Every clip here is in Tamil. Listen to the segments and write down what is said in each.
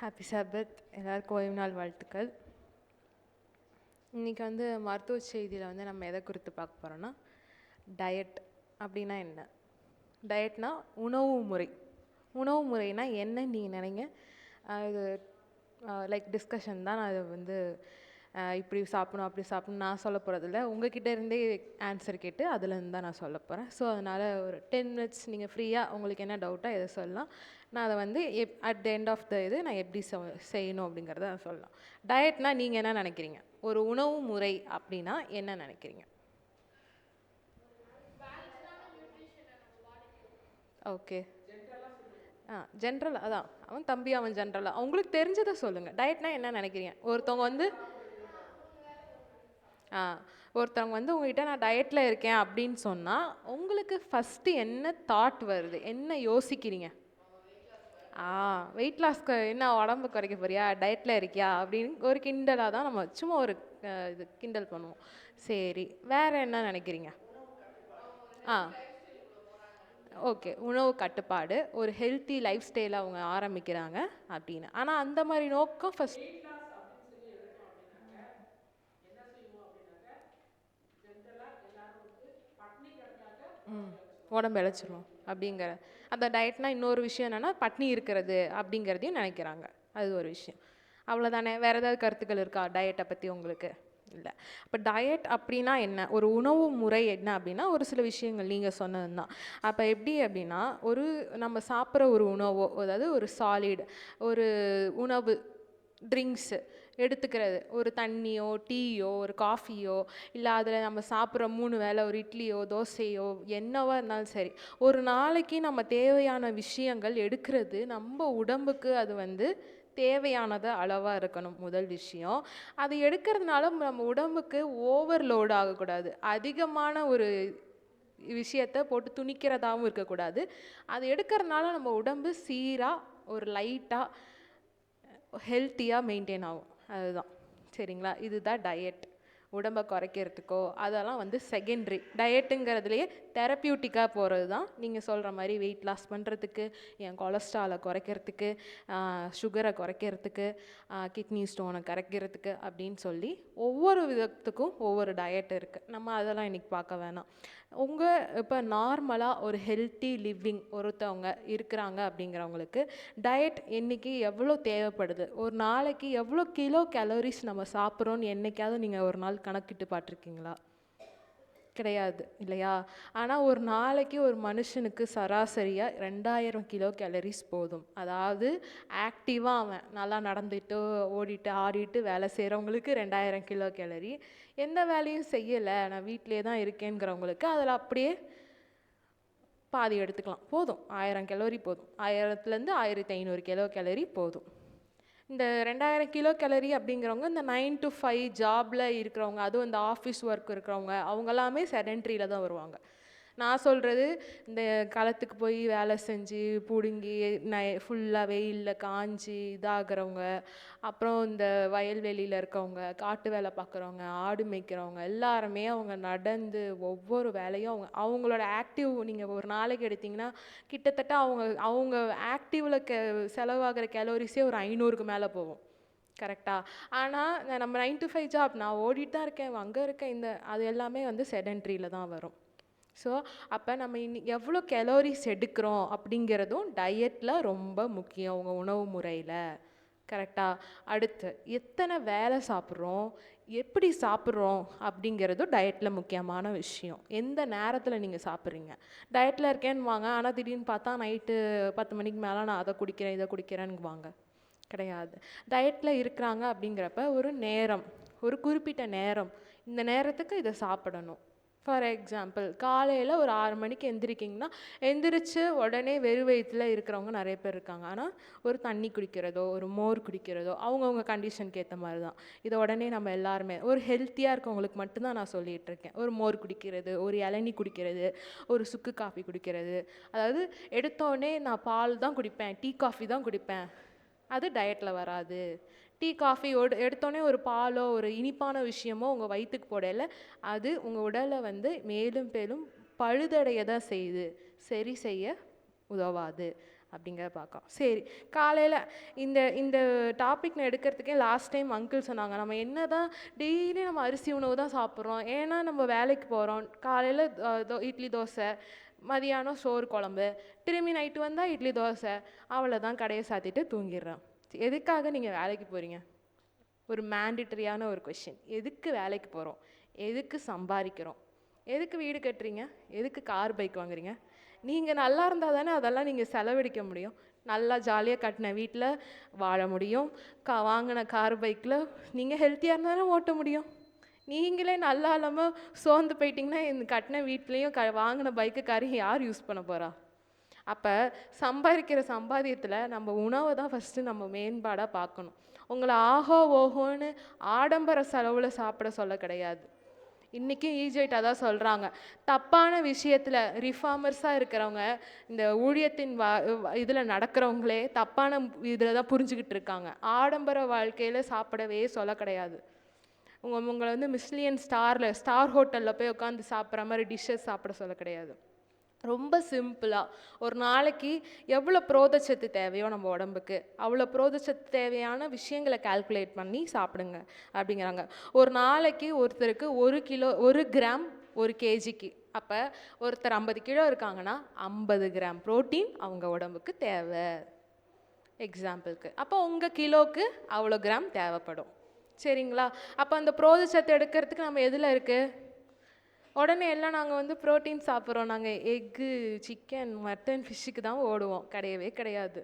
ஹாப்பி சபத் எல்லாருக்கும் ஓய்வு நாள் வாழ்த்துக்கள். இன்றைக்கி வந்து மருத்துவ செய்தியில் வந்து நம்ம எதை குறித்து பார்க்க போகிறோன்னா டயட் அப்படின்னா என்ன? டயட்னா உணவு முறை. உணவு முறைனா என்ன நீங்கள் நினைங்க? இது லைக் டிஸ்கஷன் தான் நான் அதை வந்து இப்படி சாப்பிடணும் அப்படி சாப்பிடணும் நான் சொல்ல போகிறதில்ல உங்ககிட்ட இருந்தே ஆன்சர் கேட்டு அதுலேருந்து தான் நான் சொல்ல போகிறேன் ஸோ அதனால் ஒரு டென் மினிட்ஸ் நீங்கள் ஃப்ரீயாக உங்களுக்கு என்ன டவுட்டாக எதை சொல்லலாம் நான் அதை வந்து எப் at the end of the இது நான் எப்படி செ- செய்யணும் அப்படிங்கிறத நான் சொல்லலாம். டயட்னால் நீங்கள் என்ன நினைக்கிறீங்க? ஒரு உணவு முறை அப்படின்னா என்ன நினைக்கிறீங்க? ஓகே ஆ ஜென்ரலாக அதான். அவன் தம்பி அவன் ஜென்ரலாக உங்களுக்கு தெரிஞ்சதை சொல்லுங்கள் டயட்னா என்ன நினைக்கிறீங்க? ஒருத்தவங்க வந்து ஆ ஒருத்தவங்க வந்து உங்ககிட்ட நான் டயட்டில் இருக்கேன் அப்படின்னு சொன்னால் உங்களுக்கு ஃபஸ்ட்டு என்ன தாட் வருது? என்ன யோசிக்கிறீங்க? ஆ வெயிட் லாஸ்க்கு என்ன உடம்பு குறைக்க போறியா? டயட்டில் இருக்கியா? அப்படின்னு ஒரு கிண்டலாக தான் நம்ம சும்மா ஒரு அஹ், இது கிண்டல் பண்ணுவோம். சரி வேற என்ன நினைக்கிறீங்க? ஆ. ஓகே உணவு கட்டுப்பாடு ஒரு ஹெல்த்தி லைஃப் ஸ்டைலை அவங்க ஆரம்பிக்கிறாங்க அப்படின்னு. ஆனால் அந்த மாதிரி நோக்கம் ஃபஸ்ட் ம். உடம்பு இழைச்சிரும் அப்படிங்கிற. அந்த டயட்னா இன்னொரு விஷயம் என்னென்னா பட்னி இருக்கிறது அப்படிங்கிறதையும் நினைக்கிறாங்க. அது ஒரு விஷயம். அவ்வளோதானே வேறு ஏதாவது கருத்துக்கள் இருக்கா? டயட்டை பற்றி உங்களுக்கு? இல்லை. அப்போ டயட் அப்படின்னா என்ன? ஒரு உணவு முறை என்ன அப்படின்னா ஒரு சில விஷயங்கள் நீங்கள் சொன்னது தான் அப்போ எப்படி அப்படின்னா ஒரு நம்ம சாப்பிட்ற ஒரு உணவோ அதாவது ஒரு சாலிட் ஒரு உணவு ட்ரிங்க்ஸு எடுத்துக்கிறது. ஒரு தண்ணியோ டீயோ ஒரு காஃபியோ இல்லை அதில் நம்ம சாப்பிட்ற மூணு வேளை ஒரு இட்லியோ தோசையோ என்னவா இருந்தாலும் சரி ஒரு நாளைக்கு நம்ம தேவையான விஷயங்கள் எடுக்கிறது நம்ம உடம்புக்கு அது வந்து தேவையானது அளவாக இருக்கணும் முதல் விஷயம். அது எடுக்கிறதுனால நம்ம உடம்புக்கு ஓவர்லோட் ஆகக்கூடாது. அதிகமான ஒரு விஷயத்தை போட்டு துணிக்கிறதாகவும் இருக்கக்கூடாது. அது எடுக்கிறதுனால நம்ம உடம்பு சீராக ஒரு லைட்டாக ஹெல்த்தியாக மெயின்டைன் ஆகும். அதுதான். சரிங்களா? இதுதான் டயட் உடம்பை குறைக்கிறதுக்கோ அதெல்லாம் வந்து செகண்ட்ரி டயட்டுங்கிறதுலையே தெரப்பியூட்டிக்காக போகிறது தான் நீங்கள் சொல்கிற மாதிரி வெயிட் லாஸ் பண்ணுறதுக்கு என் கொலஸ்ட்ராலை குறைக்கிறதுக்கு சுகரை குறைக்கிறதுக்கு கிட்னி ஸ்டோனை கரைக்கிறதுக்கு அப்படின்னு சொல்லி ஒவ்வொரு விதத்துக்கும் ஒவ்வொரு டயட் இருக்குது நம்ம அதெல்லாம் இன்றைக்கி பார்க்க வேணாம். உங்கள் இப்போ நார்மலாக ஒரு ஹெல்த்தி லிவிங் ஒருத்தவங்க இருக்கிறாங்க அப்படிங்கிறவங்களுக்கு டயட் என்னைக்கு எவ்வளோ தேவைப்படுது? ஒரு நாளைக்கு எவ்வளோ கிலோ கேலோரிஸ் நம்ம சாப்பிட்றோன்னு என்றைக்காவது நீங்கள் ஒரு நாள் கணக்கிட்டு பார்த்துருக்கீங்களா? கிடையாது இல்லையா? ஆனால் ஒரு நாளைக்கு ஒரு மனுஷனுக்கு சராசரியாக ரெண்டாயிரம் கிலோ கேலரிஸ் போதும். அதாவது ஆக்டிவாக அவன். நல்லா நடந்துட்டு ஓடிட்டு ஆடிட்டு வேலை செய்கிறவங்களுக்கு ரெண்டாயிரம் கிலோ கேலரி எந்த வேலையும் செய்யலை. நான் வீட்டிலே தான் இருக்கேங்கிறவங்களுக்கு அதில் அப்படியே பாதி எடுத்துக்கலாம். போதும். ஆயிரம் கலோரி போதும். ஆயிரத்துலேருந்து ஆயிரத்தி ஐநூறு கிலோ கேலரி போதும். இந்த ரெண்டாயிரம் கிலோ கேலரி அப்படிங்கிறவங்க இந்த நைன் டு ஃபைவ் ஜாபில் இருக்கிறவங்க அதுவும் இந்த ஆஃபீஸ் ஒர்க் இருக்கிறவங்க அவங்கெல்லாமே செடென்ட்ரியில் தான் வருவாங்க. நான் சொல்கிறது இந்த களத்துக்கு போய் வேலை செஞ்சு பிடுங்கி நை ஃபுல்லாக வெயிலில் காஞ்சி இதாகிறவங்க அப்புறம் இந்த வயல்வெளியில் இருக்கவங்க காட்டு வேலை பார்க்குறவங்க ஆடு மேய்க்கிறவங்க எல்லாருமே அவங்க நடந்து ஒவ்வொரு வேலையும் அவங்க அவங்களோட ஆக்டிவ் நீங்கள் ஒரு நாளைக்கு எடுத்தீங்கன்னா கிட்டத்தட்ட அவங்க அவங்க ஆக்டிவில் கெ செலவாகிற கேலோரிஸே ஒரு ஐநூறுக்கு மேலே போகும். கரெக்டாக ஆனால் நம்ம நைன் டு ஃபைவ் ஜாப் நான் ஓடிட்டு தான் இருக்கேன் அங்கே இருக்கேன் இந்த அது எல்லாமே வந்து செடென்ட்ரியில் தான் வரும். ஸோ அப்போ நம்ம இன்னி எவ்வளோ கெலோரிஸ் எடுக்கிறோம் அப்படிங்கிறதும் டயட்டில் ரொம்ப முக்கியம் உங்கள் உணவு முறையில். கரெக்டாக அடுத்து எத்தனை வேலை சாப்பிட்றோம்? எப்படி சாப்பிட்றோம்? அப்படிங்கிறதும் டயட்டில் முக்கியமான விஷயம். எந்த நேரத்தில் நீங்கள் சாப்பிட்றீங்க? டயட்டில் இருக்கேன்னு வாங்க ஆனால் திடீர்னு பார்த்தா நைட்டு பத்து மணிக்கு மேலே நான் அதை குடிக்கிறேன் இதை குடிக்கிறேன்னு வாங்க கிடையாது டயட்டில் இருக்கிறாங்க அப்படிங்கிறப்ப ஒரு நேரம் ஒரு குறிப்பிட்ட நேரம். இந்த நேரத்துக்கு இதை சாப்பிடணும். ஃபார் எக்ஸாம்பிள் காலையில் ஒரு ஆறு மணிக்கு எந்திரிக்கிங்கன்னா எந்திரிச்சு உடனே வெறு வயிற்றுல இருக்கிறவங்க நிறைய பேர் இருக்காங்க. ஆனால் ஒரு தண்ணி குடிக்கிறதோ ஒரு மோர் குடிக்கிறதோ அவங்கவுங்க கண்டிஷனுக்கு ஏற்ற மாதிரி தான் இதை உடனே நம்ம எல்லாருமே ஒரு ஹெல்த்தியாக இருக்கவங்களுக்கு மட்டும்தான் நான் சொல்லிகிட்டு இருக்கேன். ஒரு மோர் குடிக்கிறது ஒரு இளநி குடிக்கிறது ஒரு சுக்கு காஃபி குடிக்கிறது. அதாவது எடுத்தோடனே நான் பால் தான் குடிப்பேன் டீ காஃபி தான் குடிப்பேன். அது டயட்டில் வராது. டீ காஃபி எடுத்தோடனே ஒரு பாலோ ஒரு இனிப்பான விஷயமோ உங்கள் வயிற்றுக்கு போடையில் அது உங்கள் உடலை வந்து மேலும் மேலும் பழுதடைய தான் செய்யுது. சரி செய்ய உதவாது அப்படிங்கிறத பார்க்கலாம். சரி காலையில் இந்த இந்த டாபிக் நான் எடுக்கிறதுக்கே லாஸ்ட் டைம் அங்கிள் சொன்னாங்க. நம்ம என்ன தான் டெய்லி நம்ம அரிசி உணவு தான் சாப்பிட்றோம். ஏன்னா நம்ம வேலைக்கு போகிறோம் காலையில் இட்லி தோசை மதியானம் சோறு குழம்பு. திரும்பி நைட்டு வந்தால் இட்லி தோசை. அவ்வளோதான் கடையை சாத்திட்டு தூங்கிடுறோம். எதுக்காக நீங்கள் வேலைக்கு போகிறீங்க ஒரு மேண்டிட்டரியான ஒரு கொஷின் எதுக்கு வேலைக்கு போகிறோம் எதுக்கு சம்பாதிக்கிறோம்? எதுக்கு வீடு கட்டுறீங்க? எதுக்கு கார் பைக் வாங்குறீங்க? நீங்கள் நல்லா இருந்தால் தானே அதெல்லாம் நீங்கள் செலவழிக்க முடியும். நல்லா ஜாலியாக கட்டின வீட்டில் வாழ முடியும். கா வாங்கின கார் பைக்கில் நீங்கள் ஹெல்த்தியாக இருந்தால் தானே ஓட்ட முடியும். நீங்களே நல்லா இல்லாமல் சோர்ந்து போயிட்டீங்கன்னா இந்த கட்டின வீட்லேயும் க வாங்கின பைக்கு பைக்குக்காரையும் யார் யூஸ் பண்ண போகிறா அப்போ சம்பாதிக்கிற சம்பாதியத்தில் நம்ம உணவை தான் ஃபஸ்ட்டு நம்ம மேம்பாடாக பார்க்கணும். உங்களை ஆஹோ ஓஹோன்னு ஆடம்பர செலவில் சாப்பிட சொல்ல கிடையாது. இன்றைக்கும் ஈஜைட் தான் சொல்கிறாங்க தப்பான விஷயத்தில் ரிஃபார்மர்ஸாக இருக்கிறவங்க இந்த ஊழியத்தின் வா இதில் நடக்கிறவங்களே தப்பான இதில் தான் புரிஞ்சுக்கிட்டு இருக்காங்க. ஆடம்பர வாழ்க்கையில் சாப்பிடவே சொல்ல கிடையாது. உங்கள் உங்களை வந்து மிஸ்லியன் ஸ்டாரில் ஸ்டார் ஹோட்டலில் போய் உட்காந்து சாப்பிட்ற மாதிரி டிஷ்ஷஸ் சாப்பிட சொல்ல கிடையாது. ரொம்ப சிம்பிளாக ஒரு நாளைக்கு எவ்வளோ புரோதச்சத்து தேவையோ நம்ம உடம்புக்கு அவ்வளோ புரோதச்சத்து தேவையான விஷயங்களை கால்குலேட் பண்ணி சாப்பிடுங்க அப்படிங்கிறாங்க. ஒரு நாளைக்கு ஒருத்தருக்கு ஒரு கிலோ ஒரு கிராம் ஒரு கேஜிக்கு அப்போ ஒருத்தர் ஐம்பது கிலோ இருக்காங்கன்னா ஐம்பது கிராம் புரோட்டீன் அவங்க உடம்புக்கு தேவை. எக்ஸாம்பிளுக்கு அப்போ உங்கள் கிலோவுக்கு அவ்வளோ கிராம் தேவைப்படும். சரிங்களா? அப்போ அந்த புரோதச்சத்து எடுக்கிறதுக்கு நம்ம எதில் இருக்குது உடனே எல்லாம் நாங்கள் வந்து ப்ரோட்டீன் சாப்பிட்றோம். நாங்கள் எக்கு சிக்கன் மட்டன் ஃபிஷ்ஷுக்கு தான் ஓடுவோம். கிடையவே கிடையாது.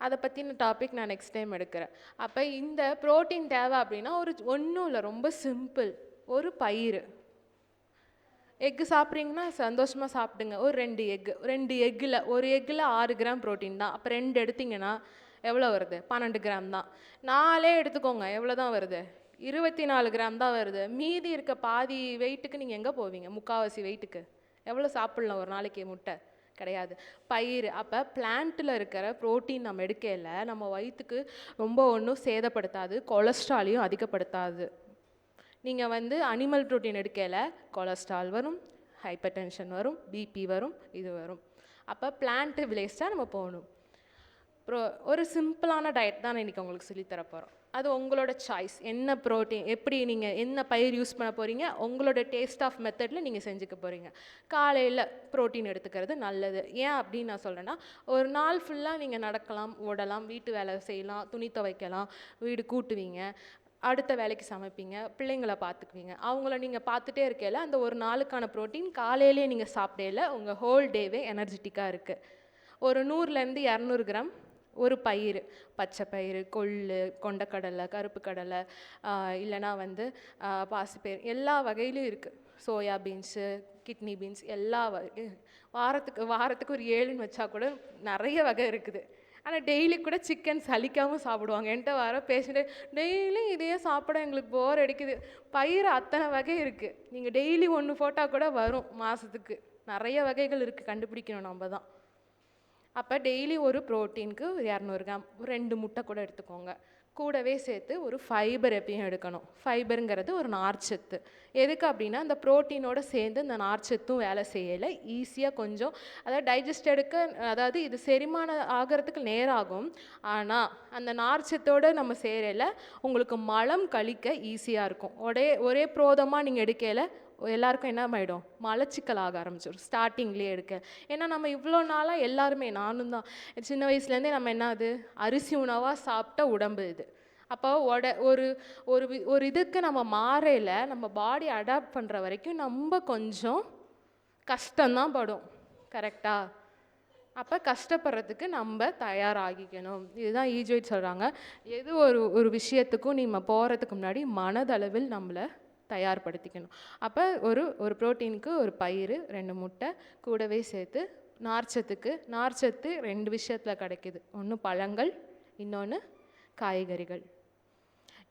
அதை பற்றின டாபிக் நான் நெக்ஸ்ட் டைம் எடுக்கிறேன். அப்போ இந்த ப்ரோட்டீன் தேவை அப்படின்னா ஒரு ஒன்றும் இல்லை ரொம்ப சிம்பிள் ஒரு பயிர் எக்கு சாப்பிட்றீங்கன்னா சந்தோஷமாக சாப்பிடுங்க. ஒரு ரெண்டு எக்கு ரெண்டு எக்கில் ஒரு எக்கில் ஆறு கிராம் ப்ரோட்டீன் தான். அப்போ ரெண்டு எடுத்தீங்கன்னா எவ்வளோ வருது? பன்னெண்டு கிராம் தான். நாலே எடுத்துக்கோங்க. எவ்வளோ தான் வருது? இருபத்தி நாலு கிராம் தான் வருது. மீதி இருக்க பாதி வெயிட்டுக்கு நீங்கள் எங்கே போவீங்க? முக்கால்வாசி வெயிட்டுக்கு எவ்வளோ சாப்பிட்லாம்? ஒரு நாளைக்கு முட்டை. கிடையாது. பயிர் அப்போ பிளான்ட்டில் இருக்கிற ப்ரோட்டீன் நம்ம எடுக்கையில் நம்ம வயிற்றுக்கு ரொம்ப ஒன்றும் சேதப்படுத்தாது. கொலஸ்ட்ராலையும் அதிகப்படுத்தாது. நீங்கள் வந்து அனிமல் ப்ரோட்டீன் எடுக்கையில் கொலஸ்ட்ரால் வரும் ஹைப்பர் டென்ஷன் வரும் பிபி வரும் இது வரும். அப்போ பிளான்ட்டு வில்லேஜ் நம்ம போகணும். ப்ரோ ஒரு சிம்பிளான டயட் தான் இன்றைக்கி உங்களுக்கு சொல்லித்தர போகிறோம் அது உங்களோட சாய்ஸ் என்ன ப்ரோட்டீன் எப்படி நீங்கள் என்ன பயிர் யூஸ் பண்ண போகிறீங்க உங்களோட டேஸ்ட் ஆஃப் மெத்தடில் நீங்கள் செஞ்சுக்க போகிறீங்க காலையில் ப்ரோட்டீன் எடுத்துக்கிறது நல்லது. ஏன் அப்படின்னு நான் சொல்கிறேன்னா ஒரு நாள் ஃபுல்லாக நீங்கள் நடக்கலாம் ஓடலாம் வீட்டு வேலை செய்யலாம் துணி துவைக்கலாம் வீடு கூட்டுவீங்க அடுத்த வேலைக்கு சமைப்பீங்க பிள்ளைங்களை பார்த்துக்குவீங்க. அவங்கள நீங்கள் பார்த்துட்டே இருக்கையில் அந்த ஒரு நாளுக்கான ப்ரோட்டீன் காலையிலே நீங்கள் சாப்பிடையில உங்கள் ஹோல் டேவே எனர்ஜெட்டிக்காக இருக்குது ஒரு நூறுலேருந்து இரநூறு கிராம் ஒரு பயிர் பச்சை பயிறு கொள்ளு கொண்டக்கடலை கருப்பு கடலை இல்லைனா வந்து பாசிப்பயிர் எல்லா வகையிலும் இருக்குது சோயா பீன்ஸு கிட்னி பீன்ஸ் எல்லா வகை வாரத்துக்கு வாரத்துக்கு ஒரு ஏழுன்னு வச்சா கூட நிறைய வகை இருக்குது. ஆனால் டெய்லி கூட சிக்கன் சலிக்காமல் சாப்பிடுவாங்க. என்கிட்ட வர பேஷண்ட்டு டெய்லி இதையே சாப்பிட எங்களுக்கு போர் அடிக்குது. பயிர் அத்தனை வகை இருக்குது நீங்கள் டெய்லி ஒன்று போட்டால் கூட வரும் மாதத்துக்கு நிறைய வகைகள் இருக்குது கண்டுபிடிக்கணும் நம்ம தான். அப்போ டெய்லி ஒரு ப்ரோட்டீனுக்கு ஒரு இரநூறு கிராம் ஒரு ரெண்டு முட்டை கூட எடுத்துக்கோங்க. கூடவே சேர்த்து ஒரு ஃபைபர் எப்பயும் எடுக்கணும். ஃபைபருங்கிறது ஒரு நார்ச்சத்து எதுக்கு அப்படின்னா அந்த ப்ரோட்டீனோட சேர்ந்து இந்த நார்ச்சத்தும் வேலை செய்யலை. ஈஸியாக கொஞ்சம் அதாவது டைஜஸ்ட் எடுக்க அதாவது இது செரிமானம் ஆகிறதுக்கு நேராகும். ஆனால் அந்த நார்ச்சத்தோடு நம்ம சேரலை உங்களுக்கு மலம் கழிக்க ஈஸியாக இருக்கும். ஒரே ஒரே புரோதமாக நீங்கள் எடுக்கலை எல்லாருக்கும் என்ன ஆகிடும் மலச்சிக்கல் ஆக ஆரம்பிச்சிடும் ஸ்டார்டிங்லேயே எடுக்க ஏன்னா நம்ம இவ்வளோ நாளாக எல்லாருமே நானும் தான். சின்ன வயசுலேருந்தே நம்ம என்ன அது? அரிசி உணவாக சாப்பிட்ட உடம்பு இது. அப்போ உட ஒரு ஒரு ஒரு இதுக்கு நம்ம மாறையில் நம்ம பாடி அடாப்ட் பண்ணுற வரைக்கும் நம்ம கொஞ்சம் கஷ்டம்தான் படும். கரெக்டாக அப்போ கஷ்டப்படுறதுக்கு நம்ம தயாராகிக்கணும். இதுதான் e ஈஜோயிட் சொல்கிறாங்க எது ஒரு ஒரு விஷயத்துக்கும் நம்ம போகிறதுக்கு முன்னாடி மனதளவில் நம்மளை தயார்படுத்திக்கணும். அப்போ ஒரு ஒரு ப்ரோட்டீனுக்கு ஒரு பயிர் ரெண்டு முட்டை கூடவே சேர்த்து நார்ச்சத்துக்கு நார்ச்சத்து ரெண்டு விஷயத்தில் கிடைக்கிது. ஒன்று பழங்கள் இன்னொன்று காய்கறிகள்.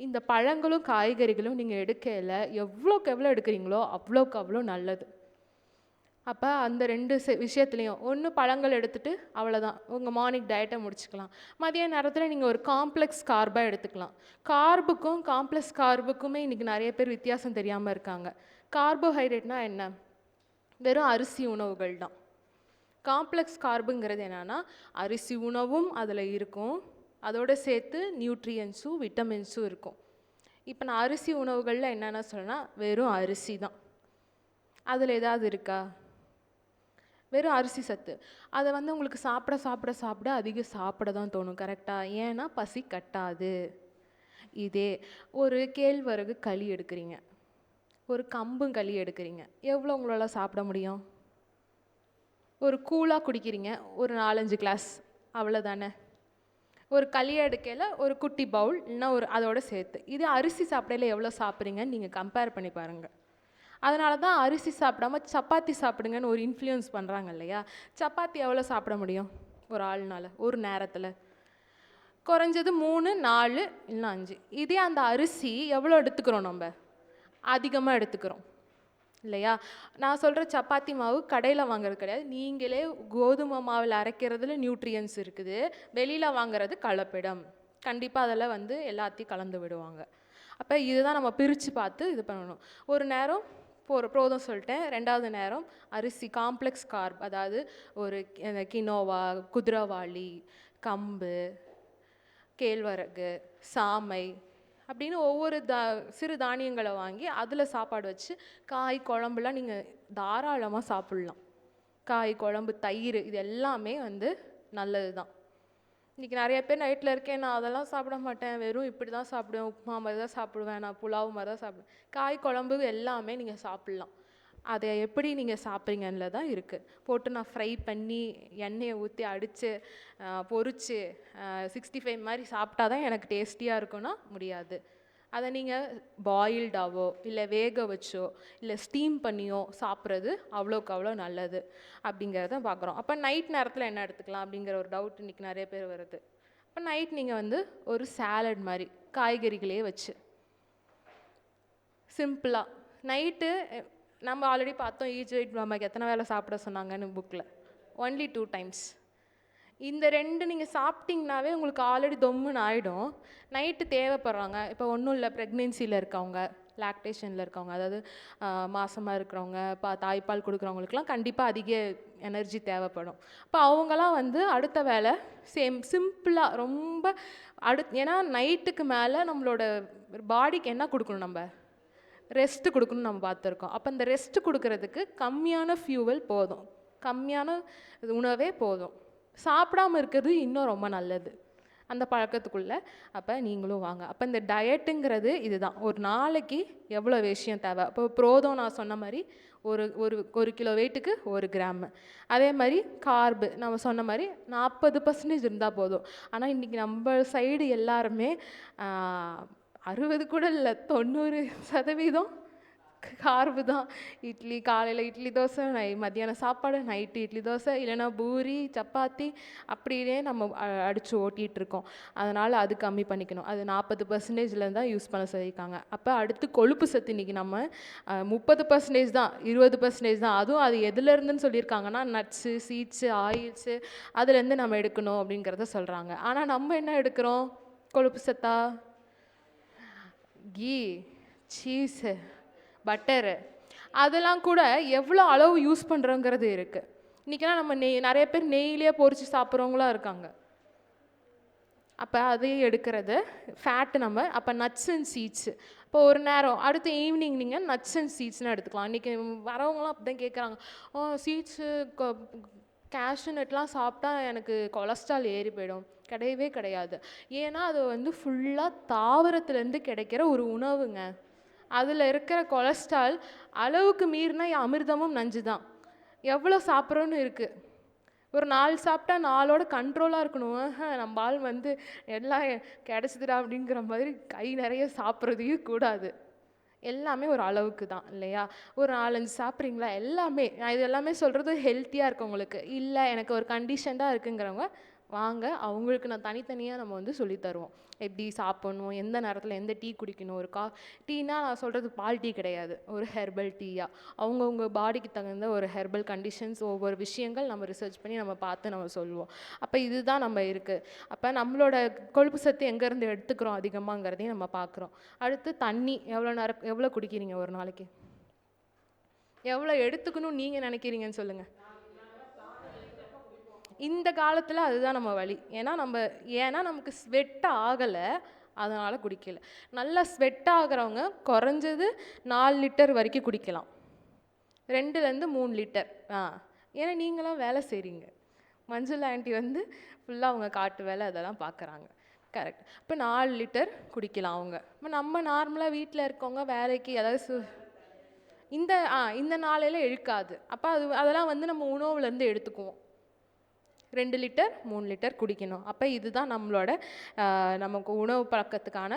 இந்த பழங்களும் காய்கறிகளும் நீங்கள் எடுக்கையில் எவ்வளோக்கு எவ்வளோ எடுக்கிறீங்களோ அவ்வளோக்கு அவ்வளோ நல்லது. அப்போ அந்த ரெண்டு விஷயத்துலேயும் ஒன்று பழங்கள் எடுத்துகிட்டு அவ்வளோதான் உங்கள் மார்னிங் டயட்டை முடிச்சுக்கலாம். மதிய நேரத்தில் நீங்கள் ஒரு காம்ப்ளெக்ஸ் கார்பாக எடுத்துக்கலாம். கார்புக்கும் காம்ப்ளெக்ஸ் கார்புக்குமே இன்றைக்கி நிறைய பேர் வித்தியாசம் தெரியாமல் இருக்காங்க. கார்போஹைட்ரேட்னா என்ன? வெறும் அரிசி உணவுகள் தான். காம்ப்ளெக்ஸ் கார்புங்கிறது என்னென்னா அரிசி உணவும் அதில் இருக்கும். அதோடு சேர்த்து நியூட்ரியன்ஸும் விட்டமின்ஸும் இருக்கும். இப்போ நான் அரிசி உணவுகளில் என்னென்ன சொல்லணும்னா வெறும் அரிசி தான். அதில் ஏதாவது இருக்கா? வெறும் அரிசி சத்து. அதை வந்து உங்களுக்கு சாப்பிட சாப்பிட சாப்பிட அதிகம் சாப்பிட தான் தோணும். கரெக்டாக ஏன்னா பசி கட்டாது. இதே ஒரு கேழ்வரகு களி எடுக்கிறீங்க. ஒரு கம்பும் களி எடுக்கிறீங்க. எவ்வளோ உங்களால் சாப்பிட முடியும்? ஒரு கூலாக குடிக்கிறீங்க. ஒரு நாலஞ்சு கிளாஸ் அவ்வளோதானே ஒரு களி எடுக்கையில் ஒரு குட்டி பவுல் இல்லைன்னா ஒரு அதோட சேர்த்து. இது அரிசி சாப்பிடையில எவ்வளோ சாப்பிட்றீங்கன்னு நீங்கள் கம்பேர் பண்ணி பாருங்கள் அதனால தான் அரிசி சாப்பிடாம சப்பாத்தி சாப்பிடுங்கன்னு ஒரு இன்ஃப்ளூயன்ஸ் பண்ணுறாங்க இல்லையா? சப்பாத்தி எவ்வளோ சாப்பிட முடியும்? ஒரு ஆள்னால ஒரு நேரத்தில். குறைஞ்சது மூணு நாலு இல்லைன்னா அஞ்சு. இதே அந்த அரிசி எவ்வளோ எடுத்துக்கிறோம் நம்ம? அதிகமாக எடுத்துக்கிறோம். இல்லையா? நான் சொல்கிற சப்பாத்தி மாவு கடையில் வாங்குறது கிடையாது. நீங்களே கோதுமை மாவில் அரைக்கிறதுல நியூட்ரியன்ஸ் இருக்குது. வெளியில் வாங்குறது கலப்பிடம். கண்டிப்பாக அதில் வந்து எல்லாத்தையும் கலந்து விடுவாங்க. அப்போ இதுதான் நம்ம பிரித்து பார்த்து இது பண்ணணும். ஒரு நேரம் போகிற போதும் சொல்லிட்டேன். ரெண்டாவது நேரம் அரிசி காம்ப்ளெக்ஸ் கார்ப் அதாவது ஒரு கினோவா குதிரவாளி கம்பு கேழ்வரகு சாமை அப்படின்னு ஒவ்வொரு தா சிறு தானியங்களை வாங்கி அதில் சாப்பாடு வச்சு காய் குழம்புலாம் நீங்கள் தாராளமாக சாப்பிட்லாம். காய் குழம்பு தயிர் இது எல்லாமே வந்து நல்லது தான் இன்றைக்கி நிறைய பேர் நைட்டில் இருக்கேன். நான் அதெல்லாம் சாப்பிட மாட்டேன். வெறும் இப்படி தான் சாப்பிடுவேன். உப்புமா மாதிரி தான் சாப்பிடுவேன். நான் புலாவ் மாதிரி தான் சாப்பிடுவேன். காய் குழம்பு எல்லாமே நீங்கள் சாப்பிட்லாம். அதை எப்படி நீங்கள் சாப்பிட்றீங்கன்னு தான் இருக்குது போட்டு நான் ஃப்ரை பண்ணி எண்ணெயை ஊற்றி அடித்து பொரித்து சிக்ஸ்டி ஃபைவ் மாதிரி சாப்பிட்டா தான் எனக்கு டேஸ்டியாக இருக்குன்னா முடியாது. அதை நீங்கள் பாயில்டாவோ இல்லை வேக வச்சோ இல்லை ஸ்டீம் பண்ணியோ சாப்பிட்றது அவ்வளோக்கு அவ்வளோ நல்லது அப்படிங்கிறத பார்க்குறோம். அப்போ நைட் நேரத்தில் என்ன எடுத்துக்கலாம் அப்படிங்கிற ஒரு டவுட் இன்றைக்கி நிறைய பேர் வருது. அப்போ நைட் நீங்கள் வந்து ஒரு சாலட் மாதிரி காய்கறிகளே வச்சு. சிம்பிளாக நைட்டு நம்ம ஆல்ரெடி பார்த்தோம் ஈஜ் நமக்கு எத்தனை வேளை சாப்பிட சொன்னாங்கன்னு புக்கில் ஒன்லி டூ டைம்ஸ் இந்த ரெண்டு நீங்கள் சாப்பிட்டிங்கனாவே உங்களுக்கு ஆல்ரெடி தொம்முன்னு ஆகிடும் நைட்டு தேவைப்படுறாங்க. இப்போ ஒன்றும் இல்லை ப்ரெக்னென்சியில் இருக்கவங்க லாக்டேஷனில் இருக்கவங்க அதாவது மாசமாக இருக்கிறவங்க பா தாய்ப்பால் கொடுக்குறவங்களுக்குலாம் கண்டிப்பாக அதிக எனர்ஜி தேவைப்படும். அப்போ அவங்களாம் வந்து அடுத்த வேலை சேம் சிம்பிளாக ரொம்ப அடு ஏன்னா நைட்டுக்கு மேலே நம்மளோட பாடிக்கு என்ன கொடுக்கணும் நம்ம? ரெஸ்ட்டு கொடுக்கணும்னு நம்ம பார்த்துருக்கோம். அப்போ இந்த ரெஸ்ட்டு கொடுக்கறதுக்கு கம்மியான ஃபியூவல் போதும். கம்மியான உணவே போதும். சாப்பிடாம இருக்கிறது இன்னும் ரொம்ப நல்லது. அந்த பழக்கத்துக்குள்ளே அப்போ நீங்களும் வாங்க. அப்போ இந்த டயட்டுங்கிறது இதுதான். ஒரு நாளைக்கு எவ்வளோ விஷயம் தேவை? அப்போ புரோதம் நான் சொன்ன மாதிரி ஒரு ஒரு ஒரு கிலோ வெயிட்டுக்கு ஒரு கிராமு அதே மாதிரி கார்பு நம்ம சொன்ன மாதிரி நாற்பது பர்சன்டேஜ் இருந்தால் போதும். ஆனால் இன்றைக்கி நம்ம சைடு எல்லாருமே அறுபது கூட இல்லை தொண்ணூறு சதவீதம் கார்பு தான். இட்லி காலையில் இட்லி தோசை நை மத்தியானம் சாப்பாடு நைட்டு இட்லி தோசை இல்லைன்னா பூரி சப்பாத்தி அப்படியே நம்ம அ- ஓட்டிகிட்ருக்கோம் ஓட்டிகிட்டு இருக்கோம். அதனால் அது கம்மி பண்ணிக்கணும். அது நாற்பது பர்சன்டேஜில் தான் யூஸ் பண்ண சொல்லியிருக்காங்க. அப்போ அடுத்து கொழுப்பு சத்து இன்றைக்கி நம்ம முப்பது பர்சன்டேஜ் தான் இருபது பர்சன்டேஜ் தான். அதுவும் அது எதுலேருந்துன்னு சொல்லியிருக்காங்கன்னா நட்ஸு சீட்ஸு ஆயில்ஸு அதுலேருந்து நம்ம எடுக்கணும் அப்படிங்கிறத சொல்கிறாங்க ஆனால் நம்ம என்ன எடுக்கிறோம்? கொழுப்பு சத்தா? Ghee cheese butter. அதெல்லாம் கூட எவ்வளோ அளவு யூஸ் பண்ணுறோங்கிறது இருக்குது இன்றைக்கெல்லாம் நம்ம நெய் நிறைய பேர் நெய்லேயே பொறிச்சு சாப்பிட்றவங்களாம் இருக்காங்க. அப்போ அதையும் எடுக்கிறது. ஃபேட்டு நம்ம அப்போ நட்ஸ் அண்ட் சீட்ஸு இப்போ ஒரு நேரம் அடுத்த ஈவினிங் நீங்கள் நட்ஸ் அண்ட் சீட்ஸ்னு எடுத்துக்கலாம். இன்றைக்கி வரவங்களாம் அப்படி தான் கேட்குறாங்க ஓ சீட்ஸு கேஷ்யூ நட்லாம் சாப்பிட்டா எனக்கு கொலஸ்ட்ரால் ஏறி போயிடும். கிடையவே கிடையாது. ஏன்னா அது வந்து ஃபுல்லாக தாவரத்துலேருந்து கிடைக்கிற ஒரு உணவுங்க. அதில் இருக்கிற கொலஸ்ட்ரால் அளவுக்கு மீறினா அமிர்தமும் நஞ்சு தான் எவ்வளோ சாப்பிட்றோன்னு இருக்குது ஒரு நாலு சாப்பிட்டா நாளோட கண்ட்ரோலாக இருக்கணும். நம்ம ஆள் வந்து எல்லாம் கிடச்சிதுடா அப்படிங்கிற மாதிரி கை நிறைய சாப்பிட்றதையும் கூடாது. எல்லாமே ஒரு அளவுக்கு தான் இல்லையா? ஒரு நாலஞ்சு சாப்பிட்றீங்களா? எல்லாமே. நான் இது எல்லாமே சொல்கிறது ஹெல்த்தியாக இருக்கவங்களுக்கு. இல்லை எனக்கு ஒரு கண்டிஷன் தான் இருக்குங்கிறவங்க வாங்க அவங்களுக்கு நான் தனித்தனியாக நம்ம வந்து சொல்லித் தருவோம். எப்படி சாப்பிட்ணும் எந்த நேரத்தில் எந்த டீ குடிக்கணும் ஒரு கா டீனா நான் சொல்கிறது பால் டீ கிடையாது. ஒரு ஹெர்பல் டீயா அவங்கவுங்க பாடிக்கு தகுந்த ஒரு ஹெர்பல் கண்டிஷன்ஸ் ஒவ்வொரு விஷயங்கள் நம்ம ரிசர்ச் பண்ணி நம்ம பார்த்து நம்ம சொல்லுவோம். அப்போ இதுதான் நம்ம இருக்குது அப்போ நம்மளோட கொழுப்பு சத்து எங்கேருந்து எடுத்துக்கிறோம் அதிகமாகங்கிறதையும் நம்ம பார்க்குறோம். அடுத்து தண்ணி. எவ்வளோ நேரம் எவ்வளோ குடிக்கிறீங்க ஒரு நாளைக்கு? எவ்வளோ எடுத்துக்கணும் நீங்கள் நினைக்கிறீங்கன்னு சொல்லுங்கள் இந்த காலத்தில் அதுதான் நம்ம வழி. ஏன்னா நம்ம ஏன்னா நமக்கு ஸ்வெட் ஆகலை அதனால் குடிக்கல. நல்லா ஸ்வெட் ஆகிறவங்க குறைஞ்சது நாலு லிட்டர் வரைக்கும் குடிக்கலாம். ரெண்டுலேருந்து மூணு லிட்டர் ஆ. ஏன்னா நீங்களாம் வேலை செய்கிறீங்க மஞ்சள் ஆண்டி வந்து ஃபுல்லாக அவங்க காட்டு வேலை அதெல்லாம் பார்க்குறாங்க கரெக்ட் இப்போ நாலு லிட்டர் குடிக்கலாம் அவங்க. இப்போ நம்ம நார்மலாக வீட்டில் இருக்கவங்க வேலைக்கு ஏதாவது சு இந்த ஆ இந்த நாளையில் இழுக்காது. அப்போ அது அதெல்லாம் வந்து நம்ம உணவுலேருந்து எடுத்துக்குவோம். ரெண்டு லிட்டர் மூணு லிட்டர் குடிக்கணும். அப்போ இதுதான் நம்மளோட நமக்கு உணவு பழக்கத்துக்கான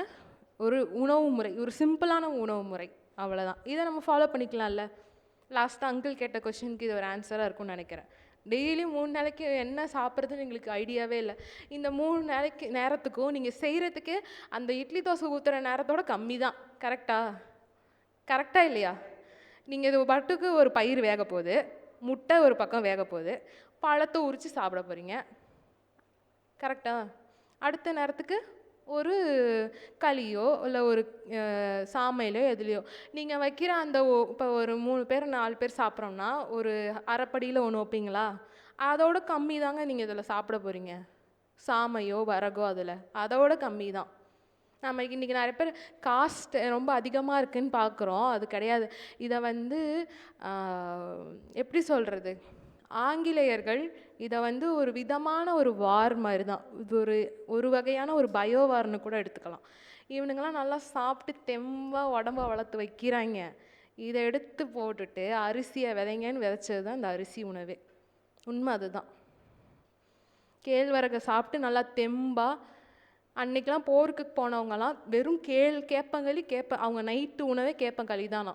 ஒரு உணவு முறை ஒரு சிம்பிளான உணவு முறை. அவ்வளோதான் இதை நம்ம ஃபாலோ பண்ணிக்கலாம்ல? லாஸ்ட்டாக அங்கிள் கேட்ட கொஷினுக்கு இது ஒரு ஆன்சராக இருக்கும்னு நினைக்கிறேன். டெய்லி மூணு நாளைக்கு என்ன சாப்பிட்றதுன்னு எங்களுக்கு ஐடியாவே இல்லை. இந்த மூணு நாளைக்கு நேரத்துக்கும் நீங்கள் செய்கிறதுக்கு அந்த இட்லி தோசை ஊற்றுற நேரத்தோட கம்மி தான் கரெக்டா கரெக்டாக இல்லையா? நீங்கள் இது பட்டுக்கு ஒரு பயிர் வேக போகுது முட்டை ஒரு பக்கம் வேக போகுது பழத்தை உரித்து சாப்பிட போகிறீங்க கரெக்டா அடுத்த நேரத்துக்கு ஒரு களியோ இல்லை ஒரு சாமையிலோ எதுலேயோ. நீங்கள் வைக்கிற அந்த இப்போ ஒரு மூணு பேர் நாலு பேர் சாப்பிட்றோம்னா ஒரு அரைப்படியில் ஒன்று வைப்பீங்களா? அதோட கம்மி தாங்க நீங்கள் இதில் சாப்பிட போகிறீங்க சாமையோ வரகோ அதில். அதோட கம்மி தான். நம்ம இன்றைக்கி நிறைய பேர் காஸ்ட் ரொம்ப அதிகமாக இருக்குன்னு பார்க்குறோம் அது கிடையாது. இதை வந்து எப்படி சொல்கிறது ஆங்கிலேயர்கள் இதை வந்து ஒரு விதமான ஒரு வார் மாதிரி தான் இது ஒரு ஒரு வகையான ஒரு பயோ வார்னு கூட எடுத்துக்கலாம். இவனுங்கெல்லாம் நல்லா சாப்பிட்டு தெம்பாக உடம்ப வளர்த்து வைக்கிறாங்க. இதை எடுத்து போட்டுட்டு அரிசியை விதைங்கன்னு விதைச்சது தான் இந்த அரிசி உணவே. உண்மை அதுதான். கேழ்வரகை சாப்பிட்டு நல்லா தெம்பாக அன்னைக்கெலாம் போருக்கு போனவங்கலாம் வெறும் கேள் கேப்பங்களி கேப்ப அவங்க நைட்டு உணவே கேப்பங்களி தானா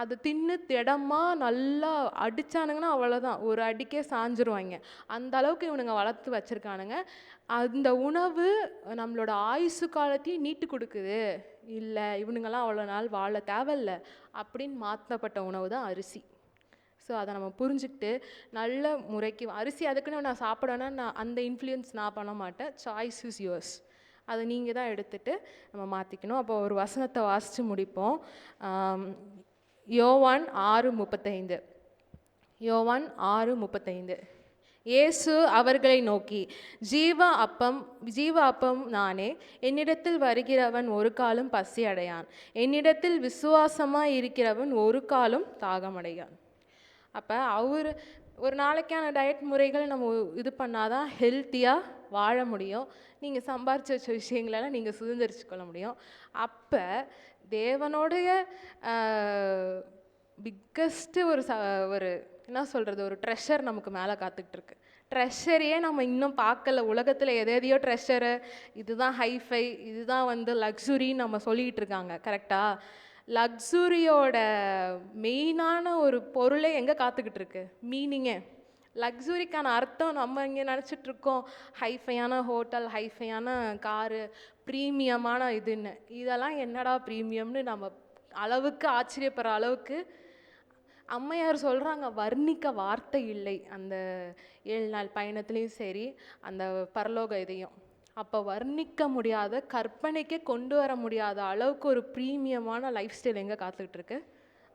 அது தின்னு திடமா நல்லா அடித்தானுங்கன்னா அவ்வளோதான் ஒரு அடிக்கே சாஞ்சிருவாங்க. அந்த அளவுக்கு இவனுங்க வளர்த்து வச்சிருக்கானுங்க. அந்த உணவு நம்மளோட ஆயுசு காலத்தையும் நீட்டு கொடுக்குது. இல்லை இவனுங்கெல்லாம் அவ்வளோ நாள் வாழ தேவையில்ல அப்படின்னு மாற்றப்பட்ட உணவு தான் அரிசி. ஸோ அதை நம்ம புரிஞ்சுக்கிட்டு நல்ல முறைக்கு அரிசி அதுக்குன்னு நான் சாப்பிடணும்னா நான் அந்த இன்ஃப்ளூயன்ஸ் நான் பண்ண மாட்டேன். சாய்ஸ் இஸ் யுவர்ஸ் அதை நீங்கள் தான் எடுத்துகிட்டு நம்ம மாற்றிக்கணும் அப்போ ஒரு வசனத்தை வாசித்து முடிப்போம். யோவான் ஆறு முப்பத்தைந்து. யோவான் ஆறு முப்பத்தைந்து. இயேசு அவர்களை நோக்கி ஜீவ அப்பம் ஜீவ அப்பம் நானே என்னிடத்தில் வருகிறவன் ஒரு காலும் பசி அடையான். என்னிடத்தில் விசுவாசமாக இருக்கிறவன் ஒரு காலும் தாகமடையான். அப்போ அவர் ஒரு நாளைக்கான டயட் முறைகள் நம்ம இது பண்ணாதான் ஹெல்த்தியாக வாழ முடியும். நீங்கள் சம்பாரிச்சு வச்ச விஷயங்களெல்லாம் நீங்கள் சுதந்திரிச்சு கொள்ள முடியும். அப்போ தேவனுடைய பிக்கஸ்ட்டு ஒரு ச ஒரு என்ன சொல்கிறது ஒரு ட்ரெஷர் நமக்கு மேலே காத்துக்கிட்டு இருக்கு. ட்ரெஷரையே நம்ம இன்னும் பார்க்கல. உலகத்தில் எதை எதையோ ட்ரெஷரு இதுதான் ஹைஃபை இதுதான் வந்து லக்ஸுரின்னு நம்ம சொல்லிகிட்டு இருக்காங்க கரெக்டாக லக்ஸுரியோட மெயினான ஒரு பொருளே எங்கே காத்துக்கிட்டு இருக்கு? மீனிங்கே லக்ஸுரிக்கான அர்த்தம் நம்ம இங்கே நினச்சிட்ருக்கோம். ஹைஃபையான ஹோட்டல் ஹைஃபையான காரு ப்ரீமியமான இதுன்னு. இதெல்லாம் என்னடா ப்ரீமியம்னு நம்ம அளவுக்கு ஆச்சரியப்படுற அளவுக்கு அம்மையார் சொல்கிறாங்க வர்ணிக்க வார்த்தை இல்லை. அந்த ஏழு நாள் பயணத்துலேயும் சரி அந்த பரலோக இதையும். அப்போ வர்ணிக்க முடியாத கற்பனைக்கே கொண்டு வர முடியாத அளவுக்கு ஒரு ப்ரீமியமான லைஃப் ஸ்டைல் எங்கே காத்துக்கிட்டு இருக்கு?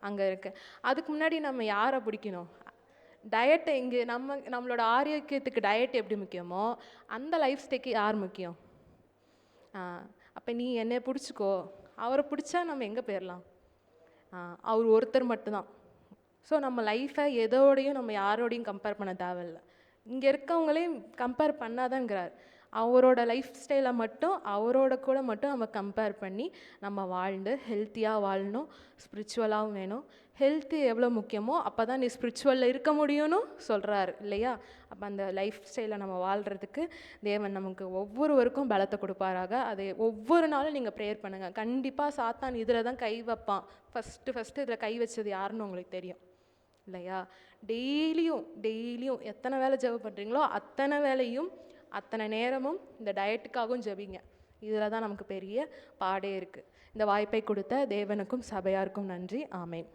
அங்கே இருக்குது அதுக்கு முன்னாடி நம்ம யாரை பிடிக்கணும்? டயட் இங்கே நம்ம நம்மளோட ஆரோக்கியத்துக்கு டயட் எப்படி முக்கியமோ அந்த லைஃப் ஸ்டைக்கு யார் முக்கியம்? அப்போ நீ என்னை பிடிச்சிக்கோ. அவரை பிடிச்சா நம்ம எங்கே போயிடலாம் ஆ, அவர் ஒருத்தர் மட்டும்தான். ஸோ நம்ம லைஃப்பை எதோடையும் நம்ம யாரோடையும் கம்பேர் பண்ண தேவையில்ல. இங்கே இருக்கவங்களையும் கம்பேர் பண்ணாதான்ங்கிறார் அவரோட லைஃப் ஸ்டைலை மட்டும் அவரோட கூட மட்டும் நம்ம கம்பேர் பண்ணி நம்ம வாழ்ந்து ஹெல்த்தியாக வாழணும் ஸ்பிரிச்சுவலாகவும் வேணும். ஹெல்த்து எவ்வளோ முக்கியமோ அப்போ தான் நீ ஸ்பிரிச்சுவலில் இருக்க முடியும்னு சொல்கிறாரு இல்லையா? அப்போ அந்த லைஃப் ஸ்டைலை நம்ம வாழ்கிறதுக்கு தேவன் நமக்கு ஒவ்வொருவருக்கும் பலத்தை கொடுப்பாராக. அதை ஒவ்வொரு நாளும் நீங்கள் ப்ரேயர் பண்ணுங்கள் கண்டிப்பாக சாத்தான் இதில் தான் கை வைப்பான். ஃபஸ்ட்டு ஃபஸ்ட்டு இதில் கை வச்சது யாருன்னு உங்களுக்கு தெரியும் இல்லையா? டெய்லியும் டெய்லியும் எத்தனை வேலை ஜெபம் பண்ணுறீங்களோ அத்தனை வேலையும் அத்தனை நேரமும் இந்த டயட்டுக்காகவும் ஜெபிங்க. இதில் தான் நமக்கு பெரிய பாடே இருக்குது இந்த வாய்ப்பை கொடுத்த தேவனுக்கும் சபையாருக்கும் நன்றி. ஆமேன்.